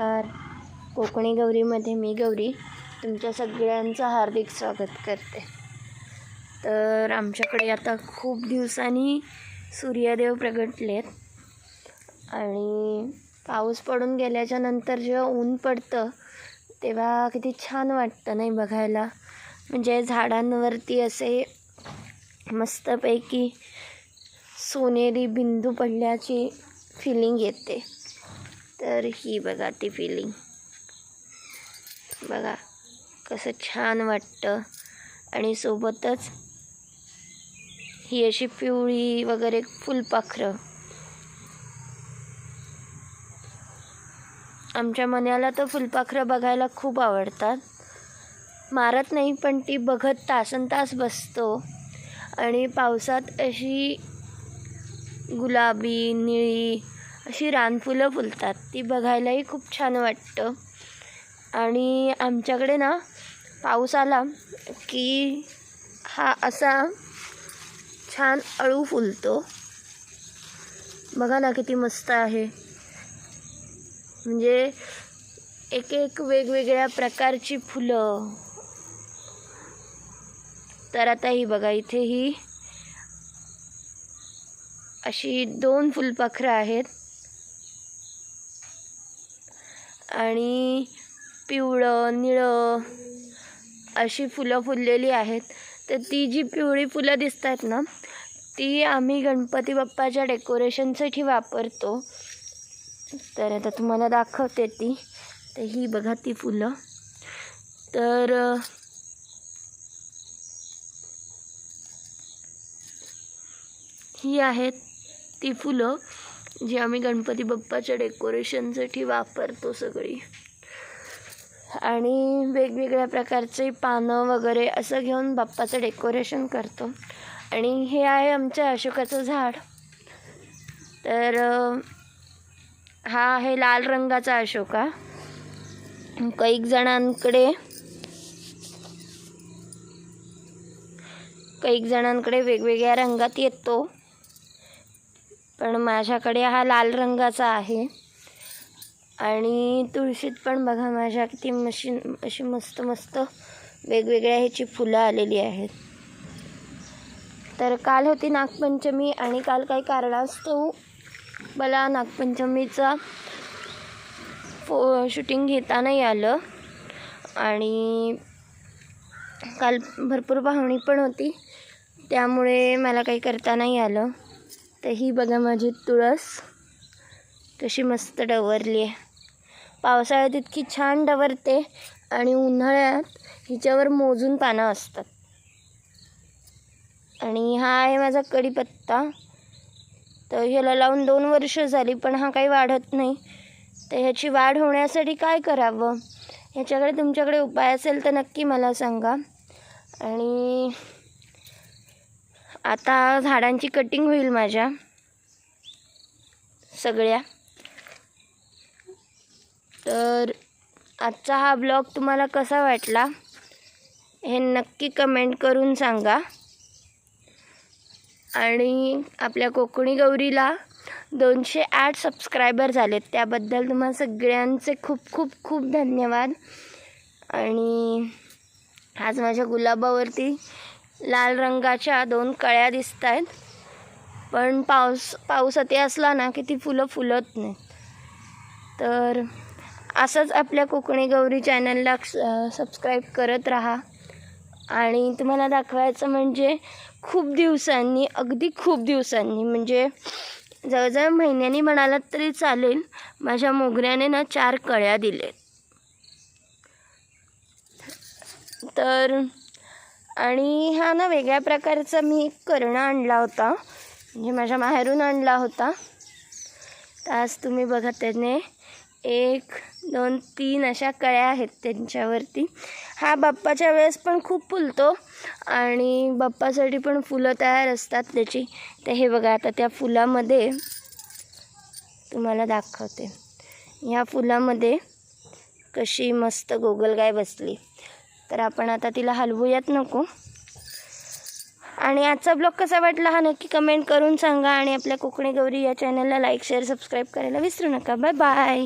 नमस्कार. कोकणी गौरीमध्ये मी गौरी तुमच्या सगळ्यांचं हार्दिक स्वागत करते. तर आमच्याकडे आता खूप दिवसांनी सूर्यदेव प्रगटलेत आणि पाऊस पडून गेल्याच्यानंतर जेव्हा ऊन पडतं तेव्हा किती छान वाटतं नाही बघायला. म्हणजे झाडांवरती असे मस्तपैकी सोनेरी बिंदू पडल्याची फिलिंग येते. तर ही बघा ती फिलिंग बघा कसं छान वाटतं. आणि सोबतच ही अशी पिवळी वगैरे फुलपाखरं आमच्या मनाला तर फुलपाखरं बघायला खूप आवडतात. मारत नाही पण ती बघत तासन तास बसतो. आणि पावसात अशी गुलाबी निळी अशी रानफुलं फुलतात. ती बघायलाही खूप छान वाटतं. आणि आमच्याकडे ना पाऊस आला की हा असा छान अळू फुलतो. बघा ना किती मस्त आहे. म्हणजे एक एक वेगवेगळ्या प्रकारची फुलं. तर आता ही बघा इथे ही अशी दोन फुलपाखरं आहेत. आणि पिवळं निळं अशी फुलं फुललेली आहेत. तर ती जी पिवळी फुलं दिसत आहेत ना ती आम्ही गणपती बाप्पाच्या डेकोरेशनसाठी वापरतो. तर आता तुम्हाला दाखवते ती. तर ही बघा ती फुलं. तर ही आहेत ती फुलं. जी आम्ही गणपती बाप्पाच्या डेकोरेशनसाठी वापरतो सगळी. आणि वेगवेगळ्या प्रकारचे पानं वगैरे असं घेऊन बाप्पाचं डेकोरेशन करतो. आणि हे आहे आमच्या अशोकाचं झाड. तर हा आहे लाल रंगाचा अशोका. कैक जणांकडे कैक जणांकडे वेगवेगळ्या रंगात येतो. पण माझ्याकडे हा लाल रंगाचा आहे. आणि तुळशीत पण बघा माझ्या किती मशी अशी मस्त मस्त वेगवेगळ्या ह्याची फुलं आलेली आहेत. तर काल होती नागपंचमी आणि काल काही कारणास्तव मला नागपंचमीचा फो शूटिंग घेता नाही आलं. आणि काल भरपूर पाहुणी पण होती त्यामुळे मला काही करता नाही आलं. तर ही बघा माझी तुळस. कशी मस्त डवरली आहे. पावसाळ्यात इतकी छान डवरते आणि उन्हाळ्यात हिच्यावर मोजून पानं असतात. आणि हा आहे माझा कढीपत्ता. तर ह्याला लावून दोन वर्ष झाली पण हा काही वाढत नाही. तर ह्याची वाढ होण्यासाठी काय करावं? ह्याच्याकडे तुमच्याकडे उपाय असेल तर नक्की मला सांगा. आणि आता झाडांची कटिंग होईल माझ्या. सगळ्या. तर आजचा हा ब्लॉग तुम्हाला कसा वाटला हे नक्की कमेंट करून सांगा. आणि आपल्या कोकणी गौरीला दोनशे आठ सबस्क्रायबर झालेत त्याबद्दल तुम्हाला सगळ्यांचे खूप खूप खूप धन्यवाद. आणि आज माझ्या गुलाबावरती लाल रंगाच्या दोन कळ्या दिसत आहेत. पण पाऊस पाऊस अति असला ना की ती फुलं फुलत नाही तर असंच आपल्या कोकणी गौरी चॅनलला सबस्क्राईब करत राहा. आणि तुम्हाला दाखवायचं म्हणजे खूप दिवसांनी अगदी खूप दिवसांनी म्हणजे जवळजवळ महिन्यानी म्हणालात तरी चालेल माझ्या मोगऱ्याने ना चार कळ्या दिले तर आणि हा ना वेगळ्या प्रकारचा मी एक करणं आणला होता. म्हणजे माझ्या माहेरून आणला होता. तर आज तुम्ही बघा त्याने एक दोन तीन अशा कळ्या आहेत त्यांच्यावरती. हा बाप्पाच्या वेळेस पण खूप फुलतो आणि बाप्पासाठी पण फुलं तयार असतात त्याची. तर हे बघा आता त्या फुलामध्ये तुम्हाला दाखवते. ह्या फुलामध्ये कशी मस्त गोगलगाय बसली. तर आपण आता तिला हलवूयात नको. आणि आजचा ब्लॉग कसा वाटला हा नक्की कमेंट करून सांगा आणि आपल्या कोकणी गौरी या चॅनलला लाईक शेअर सबस्क्राईब करायला विसरू नका. Bye bye